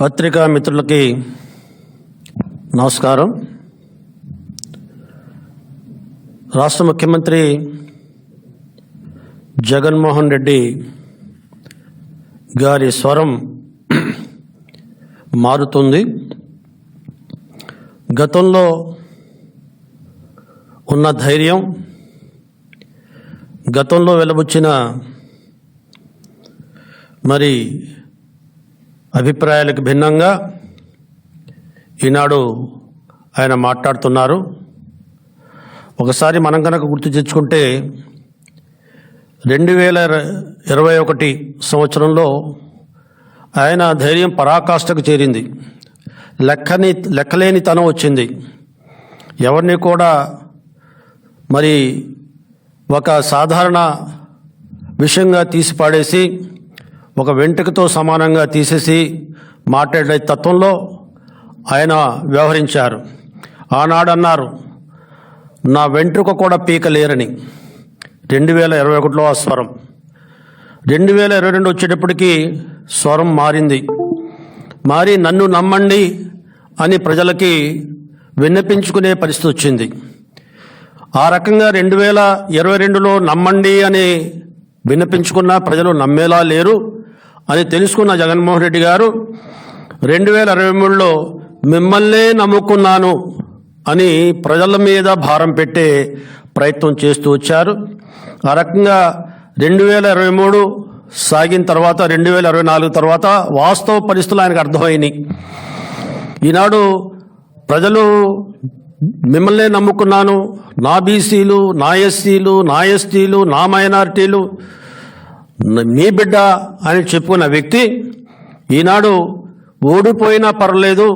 పత్రికా మిత్రులకి నమస్కారం. రాష్ట్ర ముఖ్యమంత్రి జగన్మోహన్ రెడ్డి గారి స్వరం మారుతుంది. గతంలో ఉన్న ధైర్యం గతంలో వెలబుచ్చిన మరి అభిప్రాయాలకు భిన్నంగా ఈనాడు ఆయన మాట్లాడుతున్నారు. ఒకసారి మనం కనుక గుర్తు తెచ్చుకుంటే రెండు వేల ఇరవై ఒకటి సంవత్సరంలో ఆయన ధైర్యం పరాకాష్ఠకు చేరింది. లెక్కని లెక్కలేని తనం వచ్చింది. ఎవరిని కూడా మరి ఒక సాధారణ విషయంగా తీసి పాడేసి ఒక వెంట్రుకతో సమానంగా తీసేసి మాట్లాడే తత్వంలో ఆయన వ్యవహరించారు. ఆనాడు అన్నారు నా వెంట్రుక కూడా పీకలేరని. రెండు వేల ఇరవై ఒకటిలో ఆ స్వరం. రెండు వేల ఇరవై రెండు వచ్చేటప్పటికి స్వరం మారింది. మారి నన్ను నమ్మండి అని ప్రజలకి విన్నపించుకునే పరిస్థితి వచ్చింది. ఆ రకంగా రెండు వేల ఇరవై రెండులో నమ్మండి అని విన్నపించుకున్న ప్రజలు నమ్మేలా లేరు. అని తెలుసుకున్న జగన్మోహన్ రెడ్డి గారు రెండు వేల ఇరవై మూడులో మిమ్మల్నే నమ్ముకున్నాను అని ప్రజల మీద భారం పెట్టే ప్రయత్నం చేస్తూ వచ్చారు. ఆ రకంగా రెండు వేల ఇరవై మూడు సాగిన తర్వాత రెండు వేల ఇరవై నాలుగు తర్వాత వాస్తవ పరిస్థితులు ఆయనకు అర్థమైనాయి. ఈనాడు ప్రజలు మిమ్మల్నే నమ్ముకున్నాను నా బీసీలు నా ఎస్సీలు నా ఎస్టీలు నా మైనారిటీలు మీ బిడ్డ అని చెప్పుకున్న వ్యక్తి ఈనాడు ఓడిపోయినా పర్లేదు